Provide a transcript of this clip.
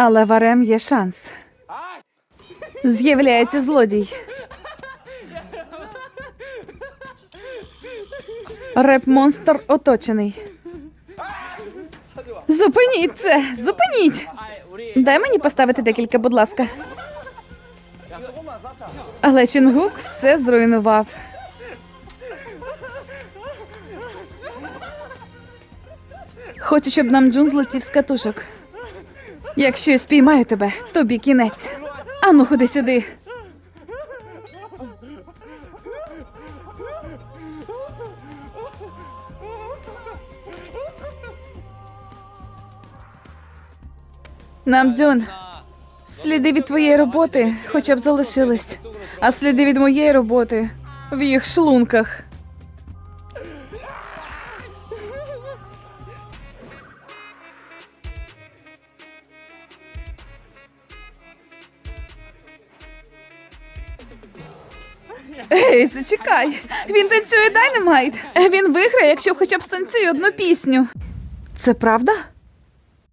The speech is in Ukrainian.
Але в Арем є шанс. З'являється злодій. Реп-монстр оточений. Зупиніть це! Зупиніть! Дай мені поставити декілька, будь ласка. Але Чінгук все зруйнував. Хочу, щоб нам Джун злетів з катушок. Якщо я спіймаю тебе, тобі кінець. Ану, ходи сюди. Намджун, сліди від твоєї роботи хоча б залишились, а сліди від моєї роботи в їх шлунках. Ей, зачекай. Він танцює Dynamite. Він виграє, якщо хоча б станцює одну пісню. Це правда?